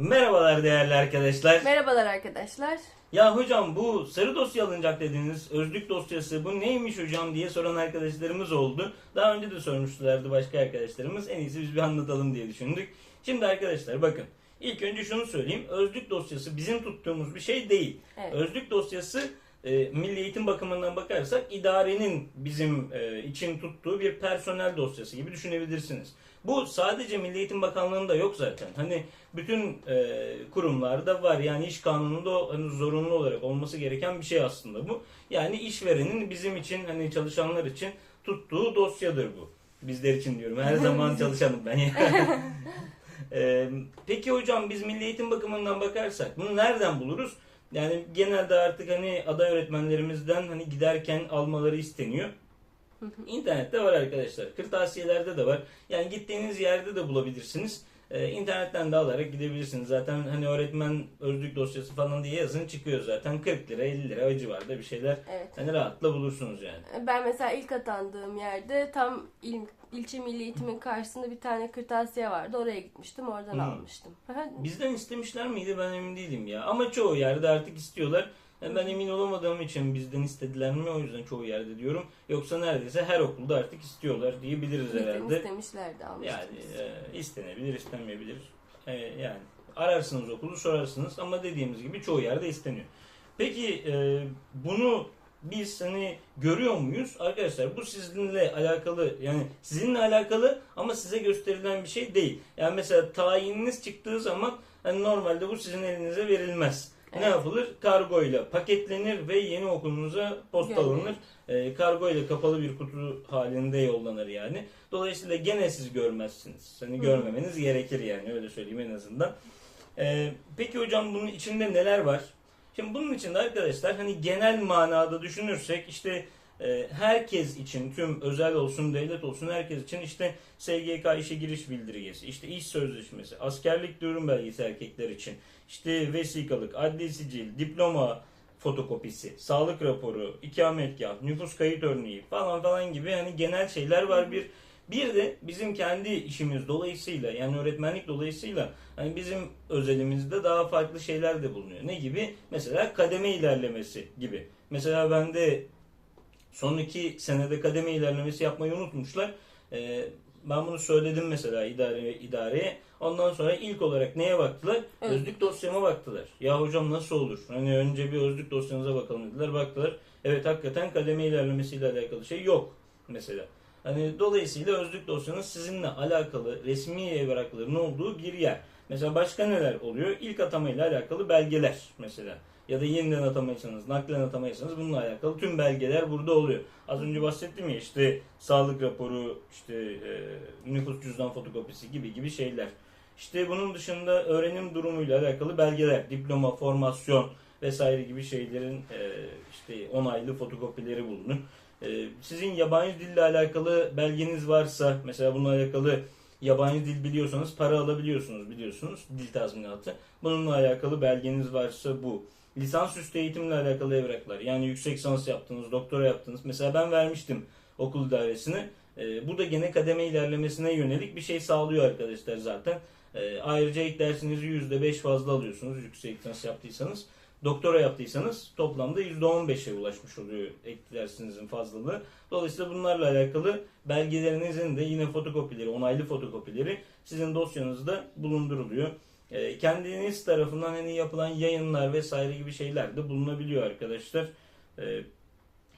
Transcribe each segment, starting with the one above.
Merhabalar değerli arkadaşlar. Merhabalar arkadaşlar. Ya hocam bu sarı dosya alınacak dediğiniz özlük dosyası bu neymiş hocam diye soran arkadaşlarımız oldu. Daha önce de sormuşlardı başka arkadaşlarımız. En iyisi biz bir anlatalım diye düşündük. Şimdi arkadaşlar bakın. İlk önce şunu söyleyeyim. Özlük dosyası bizim tuttuğumuz bir şey değil. Evet. Özlük dosyası e, milli eğitim bakımından bakarsak idarenin bizim e, için tuttuğu bir personel dosyası gibi düşünebilirsiniz. Bu sadece Milli Eğitim Bakanlığı'nda yok zaten. Hani bütün e, kurumlarda var. Yani iş kanununda hani zorunlu olarak olması gereken bir şey aslında bu. Yani işverenin bizim için hani çalışanlar için tuttuğu dosyadır bu. Bizler için diyorum. Her zaman çalışanım ben. Ee, peki hocam biz milli eğitim bakımından bakarsak bunu nereden buluruz? Yani genelde artık hani aday öğretmenlerimizden hani giderken almaları isteniyor. İnternette var arkadaşlar. Kırtasiyelerde de var. Yani gittiğiniz yerde de bulabilirsiniz. Ee, internetten de alarak gidebilirsiniz. Zaten hani öğretmen özlük dosyası falan diye yazın çıkıyor zaten. 40 lira 50 lira o civarda bir şeyler. Evet. Hani rahatla bulursunuz yani. Ben mesela ilk atandığım yerde tam il, ilçe milli eğitimin karşısında bir tane kırtasiye vardı. Oraya gitmiştim. Oradan Hmm. almıştım. Bizden istemişler miydi ben emin değilim ya. Ama çoğu yerde artık istiyorlar. Yani ben emin olamadığım için bizden istediler mi o yüzden çoğu yerde diyorum. Yoksa neredeyse her okulda artık istiyorlar diyebiliriz Bizden herhalde. istemişlerdi almıştım. Yani e, istenebilir istenmeyebilir. E, yani ararsınız okulu sorarsınız ama dediğimiz gibi çoğu yerde isteniyor. Peki e, bunu biz hani görüyor muyuz? Arkadaşlar bu sizinle alakalı yani sizinle alakalı ama size gösterilen bir şey değil. Yani mesela tayininiz çıktığı zaman hani normalde bu sizin elinize verilmez. Ne Evet. yapılır? Kargo ile paketlenir ve yeni okulunuza postalanır. E, kargo ile kapalı bir kutu halinde yollanır yani. Dolayısıyla gene siz görmezsiniz. Hani Hı. görmemeniz gerekir yani öyle söyleyeyim en azından. E, peki hocam bunun içinde neler var? Şimdi bunun içinde arkadaşlar hani genel manada düşünürsek işte herkes için tüm özel olsun devlet olsun herkes için işte SGK işe giriş bildirgesi, işte iş sözleşmesi, askerlik durum belgesi erkekler için, işte vesikalık, adli sicil, diploma fotokopisi, sağlık raporu, ikametgah, nüfus kayıt örneği falan falan gibi hani genel şeyler var bir bir de bizim kendi işimiz dolayısıyla yani öğretmenlik dolayısıyla hani bizim özelimizde daha farklı şeyler de bulunuyor. Ne gibi? Mesela kademe ilerlemesi gibi. Mesela ben de son iki senede kademe ilerlemesi yapmayı unutmuşlar. Ee, ben bunu söyledim mesela idare, idareye. Ondan sonra ilk olarak neye baktılar? Evet. Özlük dosyama baktılar. Ya hocam nasıl olur? Hani önce bir özlük dosyanıza bakalım dediler. Baktılar. Evet hakikaten kademe ilerlemesiyle alakalı şey yok mesela. Hani dolayısıyla özlük dosyanız sizinle alakalı resmi evrakların olduğu bir yer. Mesela başka neler oluyor? İlk atamayla alakalı belgeler mesela. Ya da yeniden atamaysanız, naklen atamaysanız bununla alakalı tüm belgeler burada oluyor. Az önce bahsettim ya işte sağlık raporu, işte e, nüfus cüzdan fotokopisi gibi gibi şeyler. İşte bunun dışında öğrenim durumuyla alakalı belgeler, diploma, formasyon vesaire gibi şeylerin e, işte onaylı fotokopileri bulunur. E, sizin yabancı dille alakalı belgeniz varsa, mesela bununla alakalı yabancı dil biliyorsanız para alabiliyorsunuz biliyorsunuz dil tazminatı. Bununla alakalı belgeniz varsa bu. Lisansüstü eğitimle alakalı evraklar. Yani yüksek lisans yaptınız, doktora yaptınız. Mesela ben vermiştim okul idaresine. E, bu da gene kademe ilerlemesine yönelik bir şey sağlıyor arkadaşlar zaten. E, ayrıca ek dersinizi %5 fazla alıyorsunuz yüksek lisans yaptıysanız. Doktora yaptıysanız toplamda %15'e ulaşmış oluyor ek dersinizin fazlalığı. Dolayısıyla bunlarla alakalı belgelerinizin de yine fotokopileri, onaylı fotokopileri sizin dosyanızda bulunduruluyor. E, kendiniz tarafından hani yapılan yayınlar vesaire gibi şeyler de bulunabiliyor arkadaşlar. E,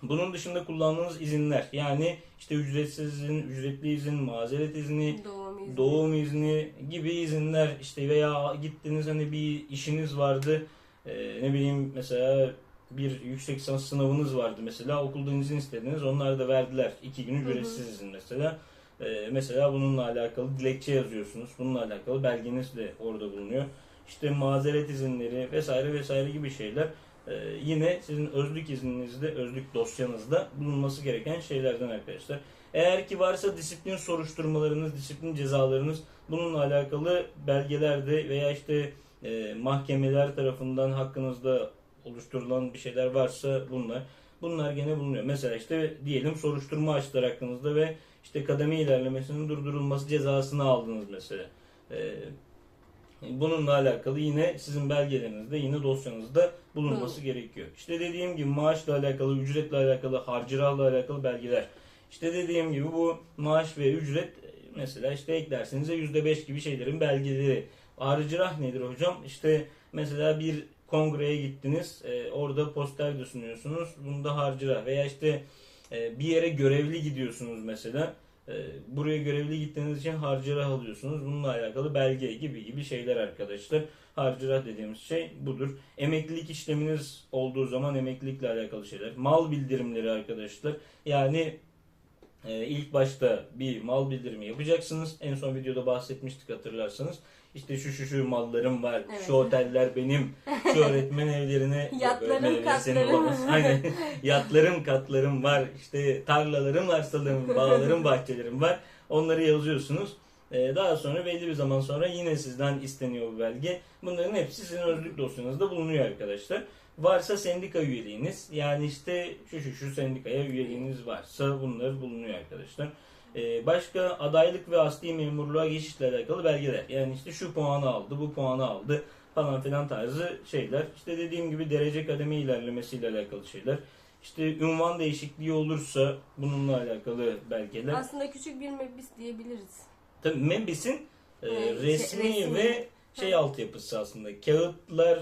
bunun dışında kullandığınız izinler yani işte ücretsiz izin, ücretli izin, mazeret izni, Doğum izni. doğum izni gibi izinler işte veya gittiniz hani bir işiniz vardı Ee, ne bileyim mesela bir yüksek lisans sınavınız vardı mesela okuldan izin istediniz onlar da verdiler iki gün ücretsiz izin mesela Ee, mesela bununla alakalı dilekçe yazıyorsunuz bununla alakalı belgeniz de orada bulunuyor işte mazeret izinleri vesaire vesaire gibi şeyler ee, yine sizin özlük izninizde özlük dosyanızda bulunması gereken şeylerden arkadaşlar. Eğer ki varsa disiplin soruşturmalarınız, disiplin cezalarınız bununla alakalı belgelerde veya işte e, mahkemeler tarafından hakkınızda oluşturulan bir şeyler varsa bunlar. Bunlar gene bulunuyor. Mesela işte diyelim soruşturma açtılar hakkınızda ve işte kademe ilerlemesinin durdurulması cezasını aldınız mesela. E, Bununla alakalı yine sizin belgelerinizde yine dosyanızda bulunması gerekiyor. İşte dediğim gibi maaşla alakalı, ücretle alakalı, harcırahla alakalı belgeler. İşte dediğim gibi bu maaş ve ücret e, mesela işte eklersenize %5 gibi şeylerin belgeleri. Harcırah nedir hocam? İşte mesela bir kongreye gittiniz, e, orada poster de sunuyorsunuz. Bunda harcırah veya işte e, bir yere görevli gidiyorsunuz mesela. E, buraya görevli gittiğiniz için harcırah alıyorsunuz. Bununla alakalı belge gibi gibi şeyler arkadaşlar. Harcırah dediğimiz şey budur. Emeklilik işleminiz olduğu zaman emeklilikle alakalı şeyler. Mal bildirimleri arkadaşlar. Yani e, ilk başta bir mal bildirimi yapacaksınız. En son videoda bahsetmiştik hatırlarsanız. İşte şu şu şu mallarım var, Evet. şu oteller benim, şu öğretmen evlerine Yatlarım, katlarım. Aynen. Yatlarım, katlarım var, işte tarlalarım, arsalarım, bağlarım, bahçelerim var. Onları yazıyorsunuz. Ee, Daha sonra belli bir zaman sonra yine sizden isteniyor bu belge. Bunların hepsi sizin özlük dosyanızda bulunuyor arkadaşlar. Varsa sendika üyeliğiniz yani işte şu şu şu sendikaya üyeliğiniz varsa bunlar bulunuyor arkadaşlar. Ee, başka adaylık ve asli memurluğa geçişle alakalı belgeler. Yani işte şu puanı aldı, bu puanı aldı falan filan tarzı şeyler. İşte dediğim gibi derece kademe ilerlemesiyle alakalı şeyler. İşte ünvan değişikliği olursa bununla alakalı belgeler. Aslında küçük bir mebis diyebiliriz. Tabii MEBİS'in e, Evet, resmi, şey, resmi. ve şey altyapısı aslında. Kağıtlar.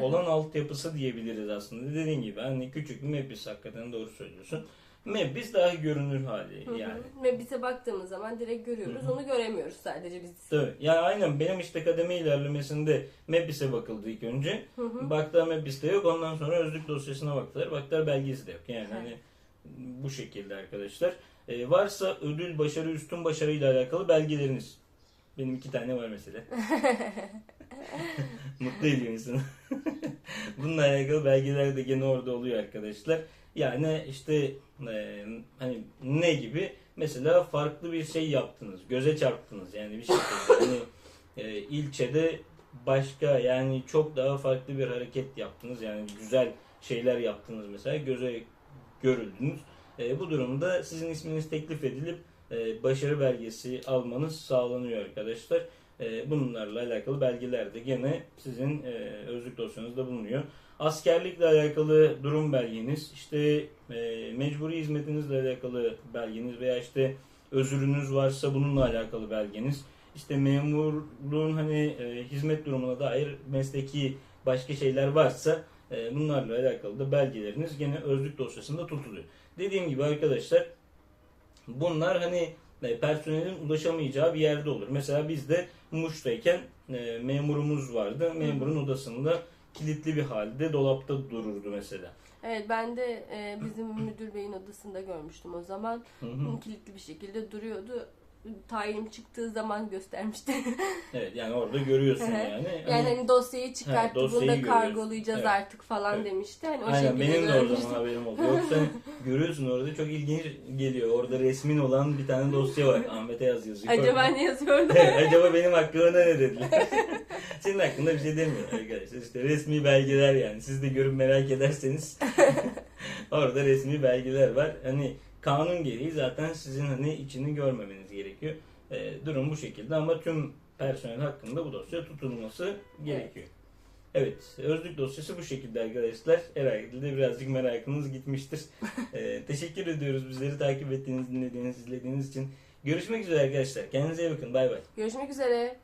Olan altyapısı diyebiliriz aslında. Dediğin gibi hani küçük bir MEBİS hakikaten doğru söylüyorsun. MEBİS daha görünür hali yani. Mebis'e baktığımız zaman direkt görüyoruz. Onu göremiyoruz sadece biz. Tabii. Yani aynen benim işte kademe ilerlemesinde MEBİS'e bakıldı ilk önce. Baktılar MEBİS'te yok. Ondan sonra özlük dosyasına baktılar. Baktılar belgesi de yok. Yani hani bu şekilde arkadaşlar. Ee, varsa ödül, başarı, üstün başarıyla alakalı belgeleriniz. Benim iki tane var mesela. Mutlu ediyor insanı. Bununla alakalı belgeler de gene orada oluyor arkadaşlar. Yani işte e, hani ne gibi? Mesela farklı bir şey yaptınız. Göze çarptınız yani bir şekilde. hani e, ilçede başka yani çok daha farklı bir hareket yaptınız. Yani güzel şeyler yaptınız mesela. Göze görüldünüz. E, bu durumda sizin isminiz teklif edilip e, başarı belgesi almanız sağlanıyor arkadaşlar. E, bunlarla alakalı belgeler de gene sizin e, özlük dosyanızda bulunuyor. Askerlikle alakalı durum belgeniz, işte e, mecburi hizmetinizle alakalı belgeniz veya işte özürünüz varsa bununla alakalı belgeniz. İşte memurluğun hani hizmet durumuna dair mesleki başka şeyler varsa bunlarla alakalı da belgeleriniz gene özlük dosyasında tutuluyor. Dediğim gibi arkadaşlar bunlar hani e, personelin ulaşamayacağı bir yerde olur. Mesela bizde Muş'tayken e, memurumuz vardı. Memurun odasında kilitli bir halde dolapta dururdu mesela. Evet ben de e, bizim müdür beyin odasında görmüştüm o zaman. Hı hı. Kilitli bir şekilde duruyordu. Tayinim çıktığı zaman göstermişti. Evet yani orada görüyorsun yani. yani Hani- hani dosyayı çıkarttı, dosyayı bunu da kargolayacağız Evet. artık falan Evet. demişti. Hani o Aynen benim de o görmüştüm. zaman haberim oldu. Yoksa görüyorsun orada çok ilginç geliyor. Orada resmin olan bir tane dosya var. Ahmet'e yaz yazıyor. Acaba ne yazıyordu? Evet, Acaba benim hakkımda ne dediler? Senin hakkında bir şey demiyor arkadaşlar. İşte resmi belgeler yani. Siz de görüp merak ederseniz orada resmi belgeler var. Hani kanun gereği zaten sizin hani içini görmemeniz gerekiyor. Ee, durum bu şekilde ama tüm personel hakkında bu dosya tutulması gerekiyor. Evet, özlük dosyası bu şekilde arkadaşlar. Herhalde de birazcık merakınız gitmiştir. Ee, teşekkür ediyoruz bizleri takip ettiğiniz, dinlediğiniz, izlediğiniz için. Görüşmek üzere arkadaşlar. Kendinize iyi bakın. Bay bay. Görüşmek üzere.